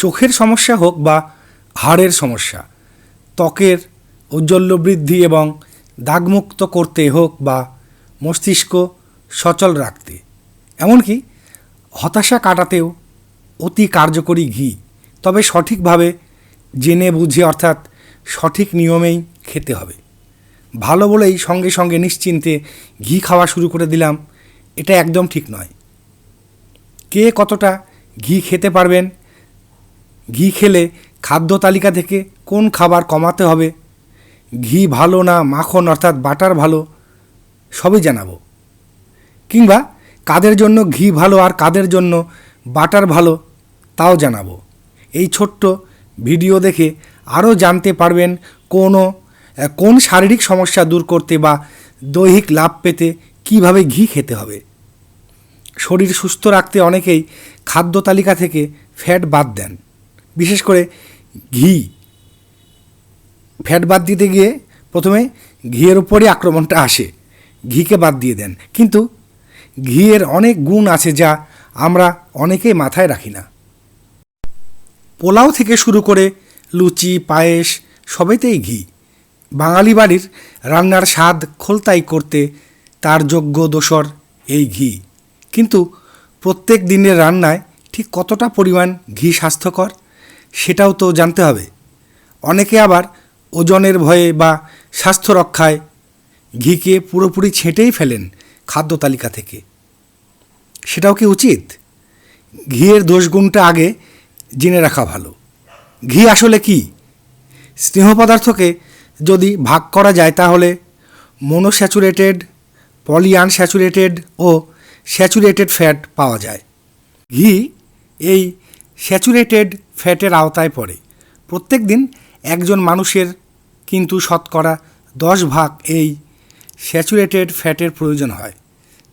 চোখের সমস্যা হোক বা হাড়ের সমস্যা, ত্বকের ঔজ্জ্বল্য বৃদ্ধি এবং দাগমুক্ত করতে হোক বা মস্তিষ্ক সচল রাখতে, এমনকি হতাশা কাটাতেও অতি কার্যকরী ঘি। তবে সঠিকভাবে জেনে বুঝে অর্থাৎ সঠিক নিয়মেই খেতে হবে। ভালো বলেই সঙ্গে সঙ্গে নিশ্চিন্তে ঘি খাওয়া শুরু করে দিলাম, এটা একদম ঠিক নয়। কে কতটা ঘি খেতে পারবেন ঘি খেলে খাদ্য তালিকা থেকে কোন খাবার কমাতে হবে? ঘি ভালো না মাখন অর্থাৎ বাটার ভালো? সবই জানাব। কিংবা কাদের জন্য ঘি ভালো আর কাদের জন্য বাটার ভালো, তাও জানাব। এই ছোট্ট ভিডিও দেখে আরও জানতে পারবেন কোনো কোন শারীরিক সমস্যা দূর করতে বা দৈহিক লাভ পেতে কীভাবে ঘি খেতে হবে। শরীর সুস্থ রাখতে অনেকেই খাদ্য তালিকা থেকে ফ্যাট বাদ দেন। বিশেষ করে ঘি। ফ্যাট বাদ দিতে গিয়ে প্রথমে ঘিয়ের উপরই আক্রমণটা আসে। ঘিকে বাদ দিয়ে দেন। কিন্তু ঘিয়ের অনেক গুণ আছে যা আমরা অনেকেই মাথায় রাখি না। পোলাও থেকে শুরু করে লুচি, পায়েস সবেতেই ঘি। বাঙালি বাড়ির রান্নার স্বাদ খোলতাই করতে তার যোগ্য দোসর এই ঘি। কিন্তু প্রত্যেক দিনের রান্নায় ঠিক কতটা পরিমাণ ঘি স্বাস্থ্যকর? সেটাও তো জানতে হবে। অনেকে আবার ওজনের ভয়ে বা স্বাস্থ্য রক্ষায় ঘিকে পুরোপুরি ছেঁটেই ফেলেন খাদ্য তালিকা থেকে। সেটাও কি উচিত? ঘিয়ের দোষগুণটা আগে জেনে রাখা ভালো। ঘি আসলে কি? স্নেহ পদার্থকে যদি ভাগ করা যায় তাহলে মনোস্যাচুরেটেড পলিআনস্যাচুরেটেড ও স্যাচুরেটেড ফ্যাট পাওয়া যায়। ঘি এই স্যাচুরেটেড ফ্যাটের আওতায় পড়ে। প্রত্যেক দিন একজন মানুষের কিন্তু শতকরা দশ ভাগ এই স্যাচুরেটেড ফ্যাটের প্রয়োজন হয়।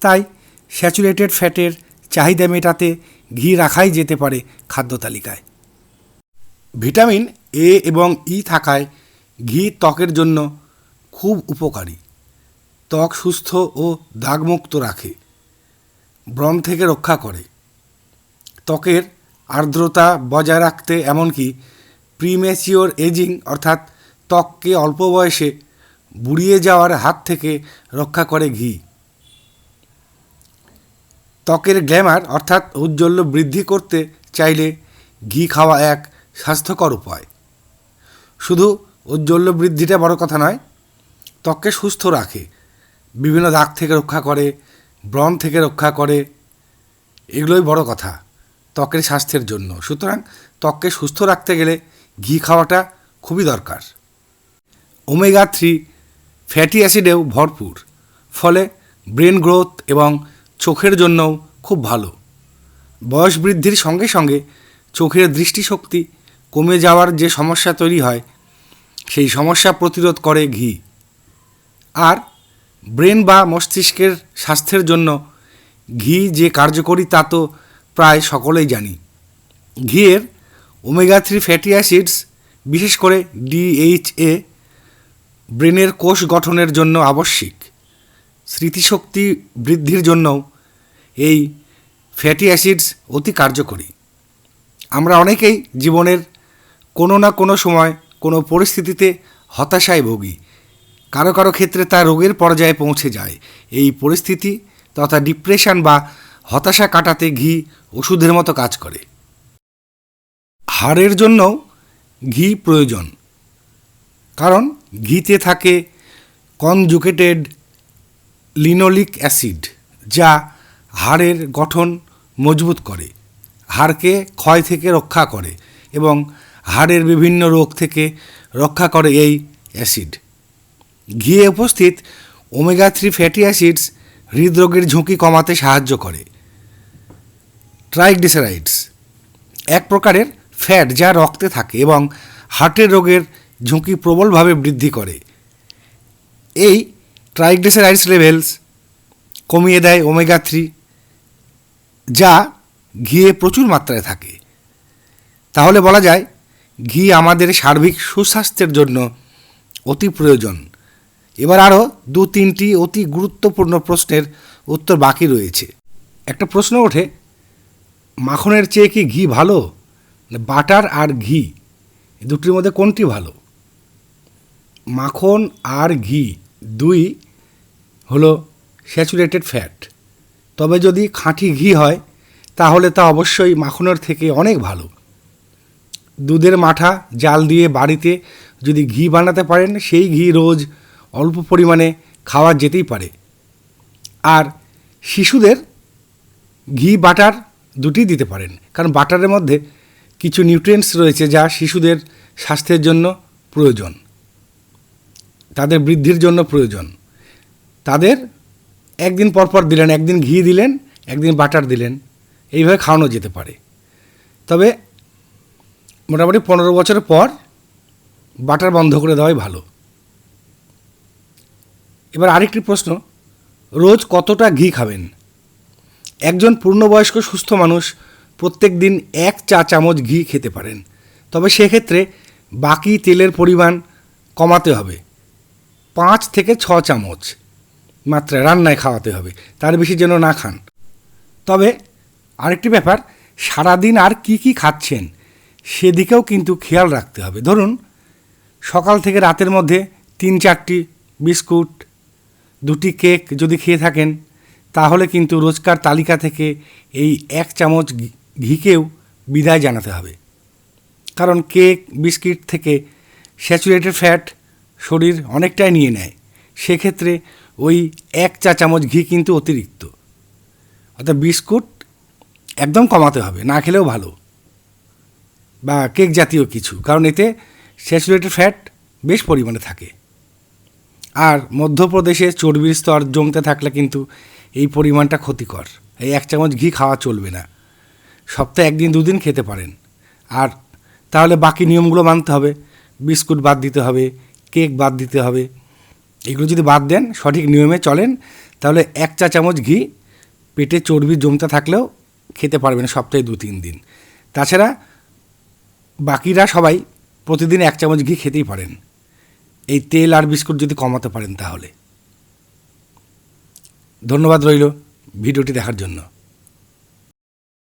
তাই স্যাচুরেটেড ফ্যাটের চাহিদা মেটাতে ঘি রাখাই যেতে পারে খাদ্য তালিকায়। ভিটামিন এ এবং ই থাকায় ঘি ত্বকের জন্য খুব উপকারী। ত্বক সুস্থ ও দাগমুক্ত রাখে। ব্রণ থেকে রক্ষা করে। ত্বকের আর্দ্রতা বজায় রাখতে এমনকি প্রিমেচিওর এজিং অর্থাৎ ত্বককে অল্প বয়সে বুড়িয়ে যাওয়ার হাত থেকে রক্ষা করে ঘি। ত্বকের গ্ল্যামার অর্থাৎ ঔজ্জ্বল্য বৃদ্ধি করতে চাইলে ঘি খাওয়া এক স্বাস্থ্যকর উপায়। শুধু ঔজ্জ্বল্য বৃদ্ধিটা বড় কথা নয়, ত্বককে সুস্থ রাখে, বিভিন্ন দাগ থেকে রক্ষা করে, ব্রণ থেকে রক্ষা করে, এগুলোই বড় কথা। ত্বকের স্বাস্থ্যের জন্য। সুতরাং ত্বককে সুস্থ রাখতে গেলে ঘি খাওয়াটা খুবই দরকার। ওমেগা থ্রি ফ্যাটি অ্যাসিডেও ভরপুর, ফলে ব্রেন গ্রোথ এবং চোখের জন্যও খুব ভালো। বয়স বৃদ্ধির সঙ্গে সঙ্গে চোখের দৃষ্টিশক্তি কমে যাওয়ার যে সমস্যা তৈরি হয়, সেই সমস্যা প্রতিরোধ করে ঘি। আর ব্রেন বা মস্তিষ্কের স্বাস্থ্যের জন্য ঘি যে কার্যকরী তা তো প্রায় সকলেই জানি। ঘিয়ের ওমেগা থ্রি ফ্যাটি অ্যাসিডস, বিশেষ করে ডিএইচএ ব্রেনের কোষ গঠনের জন্য আবশ্যিক। স্মৃতিশক্তি বৃদ্ধির জন্যও এই ফ্যাটি অ্যাসিডস অতি কার্যকরী। আমরা অনেকেই জীবনের কোনো না কোনো সময় কোনো পরিস্থিতিতে হতাশায় ভুগি। কারও কারও ক্ষেত্রে তা রোগের পর্যায়ে পৌঁছে যায়। এই পরিস্থিতি তথা ডিপ্রেশন বা হতাশা কাটাতে ঘি ওষুধের মতো কাজ করে। হাড়ের জন্যও ঘি প্রয়োজন। কারণ ঘিতে থাকে কনজুকেটেড লিনোলিক অ্যাসিড, যা হাড়ের গঠন মজবুত করে, হাড়কে ক্ষয় থেকে রক্ষা করে এবং হাড়ের বিভিন্ন রোগ থেকে রক্ষা করে এই অ্যাসিড। ঘিয়ে উপস্থিত ওমেগা থ্রি ফ্যাটি অ্যাসিডস হৃদরোগের ঝুঁকি কমাতে সাহায্য করে। ট্রাইগ্লিসারাইডস এক প্রকারের ফ্যাট যা রক্তে থাকে এবং হার্টের রোগের ঝুঁকি প্রবলভাবে বৃদ্ধি করে। এই ট্রাইগ্লিসারাইডস লেভেলস কমিয়ে দেয় ওমেগা থ্রি যা ঘিয়ে প্রচুর মাত্রায় থাকে। তাহলে বলা যায়, ঘি আমাদের সার্বিক সুস্বাস্থ্যের জন্য অতি প্রয়োজন। এবার আরও দু তিনটি অতি গুরুত্বপূর্ণ প্রশ্নের উত্তর বাকি রয়েছে। একটা প্রশ্ন ওঠে মাখনের চেয়ে কি ঘি ভালো? বাটার আর ঘি? দুটির মধ্যে কোনটি ভালো? মাখন আর ঘি দুই হলো স্যাচুরেটেড ফ্যাট। তবে যদি খাঁটি ঘি হয়, তাহলে তা অবশ্যই মাখনের থেকে অনেক ভালো। দুধের মাঠা, জাল দিয়ে বাড়িতে যদি ঘি বানাতে পারেন, সেই ঘি রোজ অল্প পরিমাণে খাওয়া যেতেই পারে। আর শিশুদের ঘি, বাটার দুটি দিতে পারেন। কারণ বাটারের মধ্যে কিছু নিউট্রিয়েন্টস রয়েছে যা শিশুদের স্বাস্থ্যের জন্য প্রয়োজন। তাদের বৃদ্ধির জন্য প্রয়োজন। তাদের একদিন পর পর দিলেন, একদিন ঘি দিলেন, একদিন বাটার দিলেন। এইভাবে খাওয়ানো যেতে পারে। তবে মোটামুটি পনেরো বছর পর বাটার বন্ধ করে দেওয়াই ভালো। এবার আরেকটি প্রশ্ন, রোজ কতটা ঘি খাবেন? একজন পূর্ণবয়স্ক সুস্থ মানুষ প্রত্যেক দিন এক চা চামচ ঘি খেতে পারেন। তবে সেক্ষেত্রে বাকি তেলের পরিমাণ কমাতে হবে। পাঁচ থেকে ছ চামচ মাত্রায় রান্নায় খাওয়াতে হবে, তার বেশি যেন না খান। তবে আরেকটি ব্যাপার, সারাদিন আর কি কি খাচ্ছেন সেদিকেও কিন্তু খেয়াল রাখতে হবে। ধরুন, সকাল থেকে রাতের মধ্যে তিন চারটি বিস্কুট, দুটি কেক যদি খেয়ে থাকেন তাহলে কিন্তু রোজকার তালিকা থেকে এই এক চামচ ঘিকেও বিদায় জানাতে হবে। কারণ কেক, বিস্কিট থেকে স্যাচুরেটেড ফ্যাট শরীর অনেকটাই নিয়ে নেয়। সেক্ষেত্রে ওই এক চা চামচ ঘি কিন্তু অতিরিক্ত। অর্থাৎ বিস্কুট একদম কমাতে হবে, না খেলেও ভালো। বা কেক জাতীয় কিছু, কারণ এতে স্যাচুরেটেড ফ্যাট বেশ পরিমাণে থাকে। আর মধ্যপ্রদেশে চর্বির স্তর জমতে থাকলে কিন্তু এই পরিমাণটা ক্ষতিকর। এই এক চামচ ঘি খাওয়া চলবে না। সপ্তাহে একদিন, দুদিন খেতে পারেন। আর তাহলে বাকি নিয়মগুলো মানতে হবে। বিস্কুট বাদ দিতে হবে, কেক বাদ দিতে হবে। এগুলো যদি বাদ দেন, সঠিক নিয়মে চলেন, তাহলে এক চা চামচ ঘি, পেটে চর্বি জমতে থাকলেও খেতে পারবেন সপ্তাহে দু, তিন দিন। তাছাড়া বাকিরা সবাই প্রতিদিন এক চামচ ঘি খেতেই পারেন। এই তেল আর বিস্কুট যদি কমাতে পারেন তাহলে। ধন্যবাদ রইল ভিডিওটি দেখার জন্য।